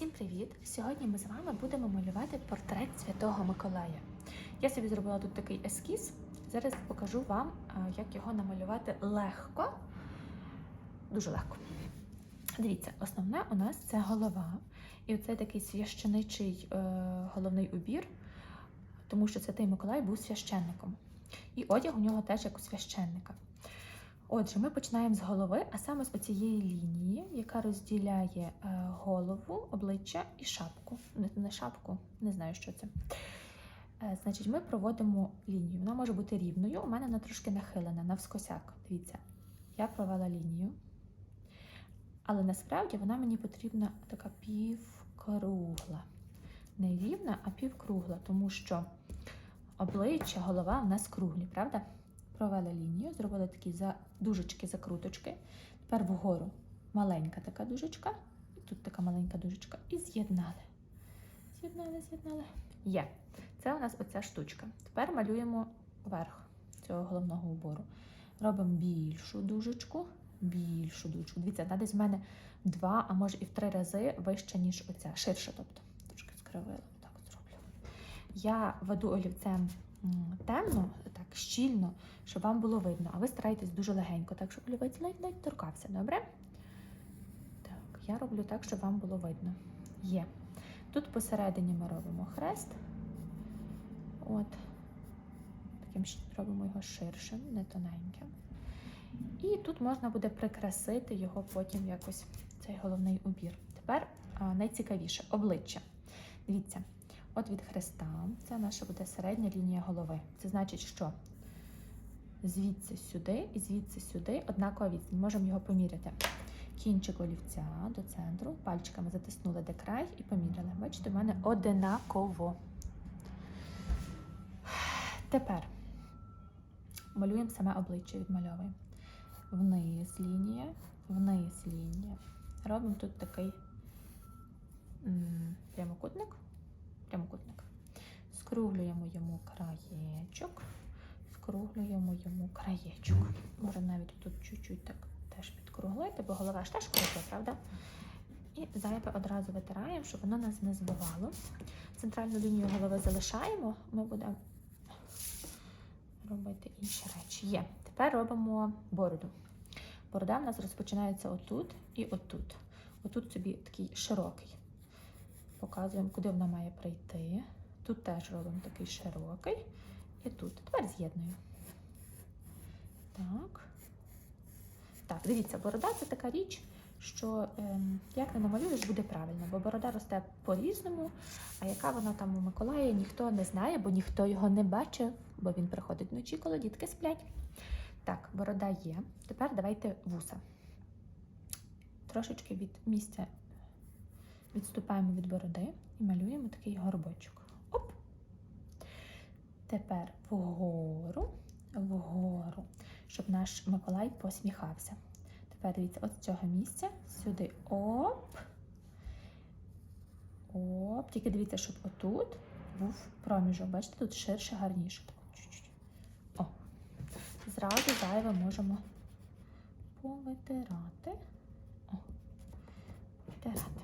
Всім привіт! Сьогодні ми з вами будемо малювати портрет Святого Миколая. Я собі зробила тут такий ескіз. Зараз покажу вам, як його намалювати легко, дуже легко. Дивіться, основне у нас це голова. І оцей такий священичий е, головний убір, тому що Святий Миколай був священником. І одяг у нього теж як у священника. Отже, ми починаємо з голови, а саме з оцієї лінії, яка розділяє е, голову, обличчя і шапку. Не, шапку, не знаю, що це. Е, значить, ми проводимо лінію. Вона може бути рівною. У мене вона трошки нахилена, навскосяк. Дивіться, я провела лінію. Але насправді вона мені потрібна така півкругла. Не рівна, а півкругла, тому що обличчя, голова у нас круглі, правда? Провели лінію, зробили такі за дужечки, закруточки. Тепер вгору маленька така дужечка, і тут така маленька дужечка. І з'єднали. З'єднали, з'єднали. Є. Це у нас оця штучка. Тепер малюємо верх цього головного убору. Робимо більшу дужечку, більшу дужечку. Дивіться, вона десь в мене два, а може і в три рази вища, ніж оця. Ширше, тобто. Трошки скривила, так зроблю. Я веду олівцем темно, так щільно, щоб вам було видно. А ви старайтесь дуже легенько, так щоб олівець ледь-ледь торкався, добре? Так, я роблю так, щоб вам було видно. Є. Тут посередині ми робимо хрест. От. Таким робимо його ширшим, не тоненьким. І тут можна буде прикрасити його потім якось, цей головний убір. Тепер найцікавіше обличчя. Дивіться, от від хреста це наша буде середня лінія голови. Це значить, що звідси сюди і звідси сюди однакова відстань. Можемо його поміряти. Кінчик олівця до центру, пальчиками затиснули де край і поміряли. Бачите, в мене одинаково. Тепер малюємо саме обличчя, відмальовуємо. Вниз лінія, вниз лінія. Робимо тут такий м, прямокутник. Прямокутник. Скруглюємо йому краєчок, скруглюємо йому краєчок. Може навіть тут чуть-чуть так теж підкруглити, бо голова ж теж кругла, правда? І зайве одразу витираємо, щоб воно нас не збивало. Центральну лінію голови залишаємо, ми будемо робити інші речі. Є. Тепер робимо бороду. Борода в нас розпочинається отут і отут. Отут собі такий широкий. Показуємо, куди вона має прийти. Тут теж робимо такий широкий. І тут. Тепер з'єдную. Так. Так, дивіться, борода це така річ, що ем, як не намалюєш, буде правильно, бо борода росте по-різному, а яка вона там у Миколая, ніхто не знає, бо ніхто його не бачив, бо він приходить вночі, коли дітки сплять. Так, борода є. Тепер давайте вуса. Трошечки від місця відступаємо від бороди і малюємо такий горбочок. Оп! Тепер вгору, вгору, щоб наш Миколай посміхався. Тепер дивіться, от з цього місця сюди оп. Оп. Тільки дивіться, щоб отут був проміжок. Бачите, тут ширше, гарніше. Так, чуть-чуть. О. Зразу зайве можемо повитирати. О. Витирати.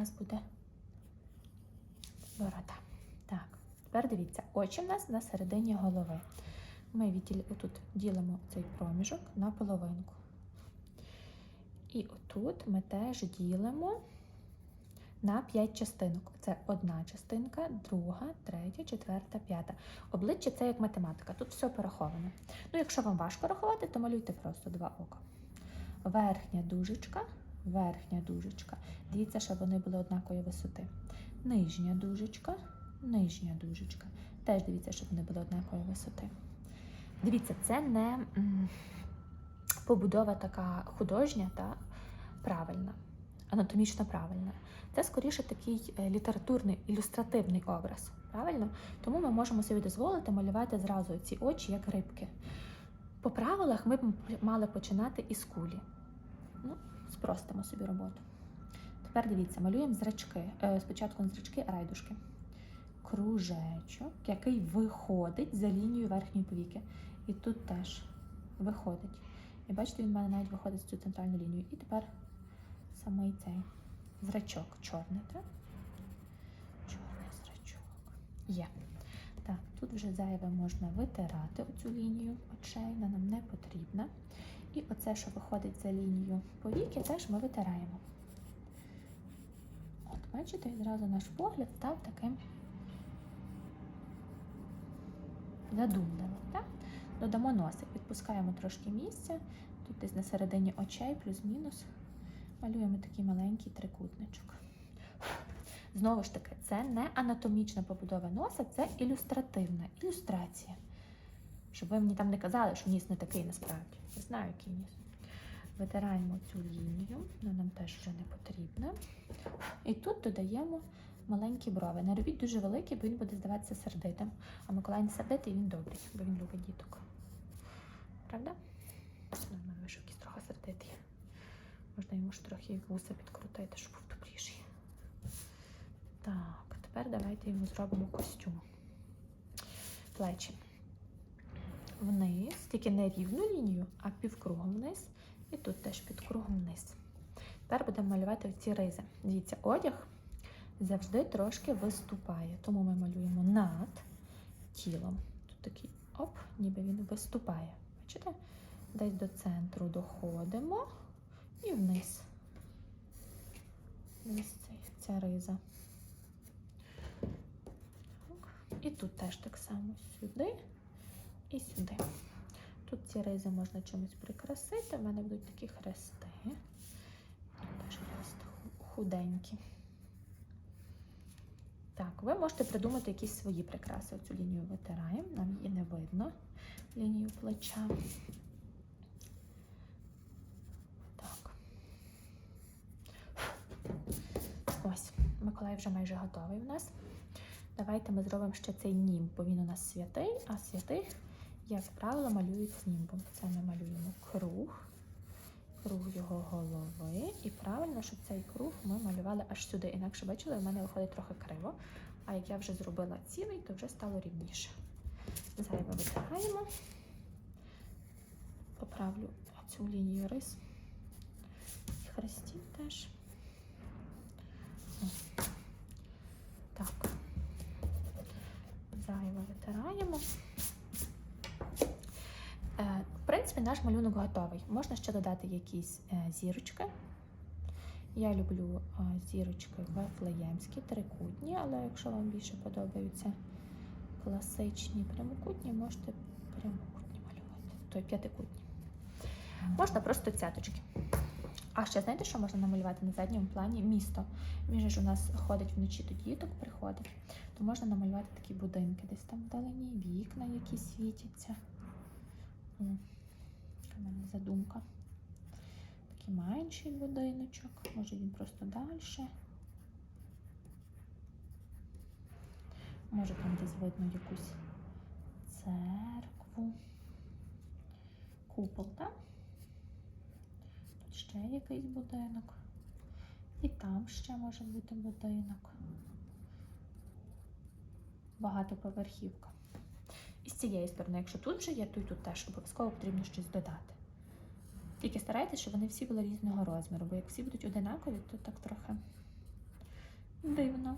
Нас буде борода. Так, тепер дивіться, очі в нас на середині голови. Ми відділ... отут ділимо цей проміжок на половинку. І отут ми теж ділимо на 5 частинок. Це одна частинка, друга, третя, четверта, п'ята. Обличчя це як математика, тут все пораховано. Ну, якщо вам важко рахувати, то малюйте просто два ока. Верхня дужечка, верхня дужечка. Дивіться, щоб вони були однакової висоти. Нижня дужечка, нижня дужечка. Теж дивіться, щоб вони були однакової висоти. Дивіться, це не побудова така художня та правильна, анатомічно правильна. Це скоріше такий е, літературний ілюстративний образ. Правильно? Тому ми можемо собі дозволити малювати зразу ці очі як рибки. По правилах ми б мали починати із кулі. Ну, спростимо собі роботу. Тепер дивіться, малюємо зрачки. Е, Спочатку не зрачки, а райдушки. Кружечок, який виходить за лінію верхньої повіки. І тут теж виходить. І бачите, він в мене навіть виходить з цю центральну лінію. І тепер самий цей зрачок чорний, так? Чорний зрачок. Є. Так, тут вже зайве можна витирати оцю лінію очей, вона нам не потрібна. І оце, що виходить за лінію повіки, теж ми витираємо. От, бачите, і зразу наш погляд став таким задумливим. Так? Додамо носик, відпускаємо трошки місця, тут десь на середині очей, плюс-мінус. Малюємо такий маленький трикутничок. Знову ж таки, це не анатомічна побудова носа, це ілюстративна ілюстрація. Щоб ви мені там не казали, що ніс не такий насправді. Я знаю, який ніс. Витираємо цю лінію, вона нам теж вже не потрібна. І тут додаємо маленькі брови. Не робіть дуже великі, бо він буде здаватися сердитим. А Миколай не сердитий, він добрий, бо він любить діток. Правда? Ну, в вийшов якийсь трохи сердитий. Можна йому ж трохи вуса підкрутити, щоб був добріший. Так, тепер давайте йому зробимо костюм. Плечі. Вниз, тільки не рівну лінію, а півкругом вниз. І тут теж півкругом вниз. Тепер будемо малювати ці ризи. Дивіться, одяг завжди трошки виступає. Тому ми малюємо над тілом. Тут такий оп, ніби він виступає. Бачите? Десь до центру доходимо і вниз. Ось ця риза. І тут теж так само сюди і сюди. Тут ці ризи можна чимось прикрасити. У мене будуть такі хрести. Тут теж хрест худенькі. Так, ви можете придумати якісь свої прикраси. Оцю лінію витираємо, нам її не видно, лінію плеча. Так. Ось, Миколай вже майже готовий у нас. Давайте ми зробимо ще цей німб, бо він у нас святий, а святий, як правило, малюють з. Це ми малюємо круг, круг його голови. І правильно, щоб цей круг ми малювали аж сюди. Інакше бачили, в мене виходить трохи криво. А як я вже зробила цілий, то вже стало рівніше. Зайве витираємо. Поправлю цю лінію рис. І хрестів теж. Готовий. Можна ще додати якісь е, зірочки. Я люблю е, зірочки вифлеємські, трикутні, але якщо вам більше подобаються класичні прямокутні, можете прямокутні малювати. Тобто п'ятикутні. Можна просто цяточки. А ще знаєте, що можна намалювати на задньому плані? Місто. Він же ж у нас ходить вночі до діток, приходить, то можна намалювати такі будинки, десь там вдалині, вікна, які світяться. В мене задумка. Такий менший будиночок, може він просто далі. Може там десь видно якусь церкву. Купол, так? Тут ще якийсь будинок. І там ще може бути будинок. Багатоповерхівка. І з цієї сторони, якщо тут вже є, то й тут теж обов'язково потрібно щось додати. Тільки старайтеся, щоб вони всі були різного розміру, бо як всі будуть одинакові, то так трохи дивно.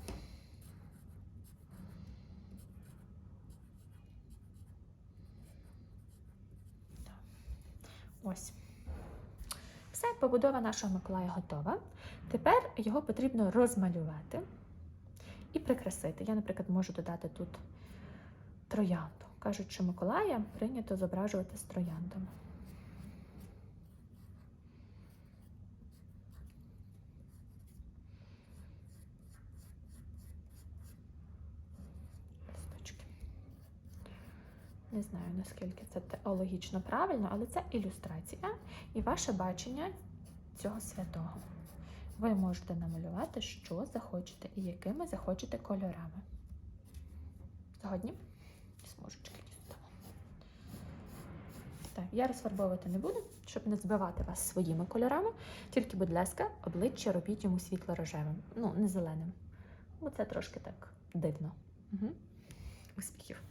Ось. Все, побудова нашого Миколая готова. Тепер його потрібно розмалювати і прикрасити. Я, наприклад, можу додати тут троянду. Кажуть, що Миколая прийнято зображувати з трояндами. Не знаю, наскільки це теологічно правильно, але це ілюстрація і ваше бачення цього святого. Ви можете намалювати, що захочете і якими захочете кольорами. Згодні? Смужечки дістану. Так, я розфарбовувати не буду, щоб не збивати вас своїми кольорами. Тільки, будь ласка, обличчя робіть йому світло-рожевим, ну, не зеленим. Бо це трошки так дивно. Угу. Успіхів!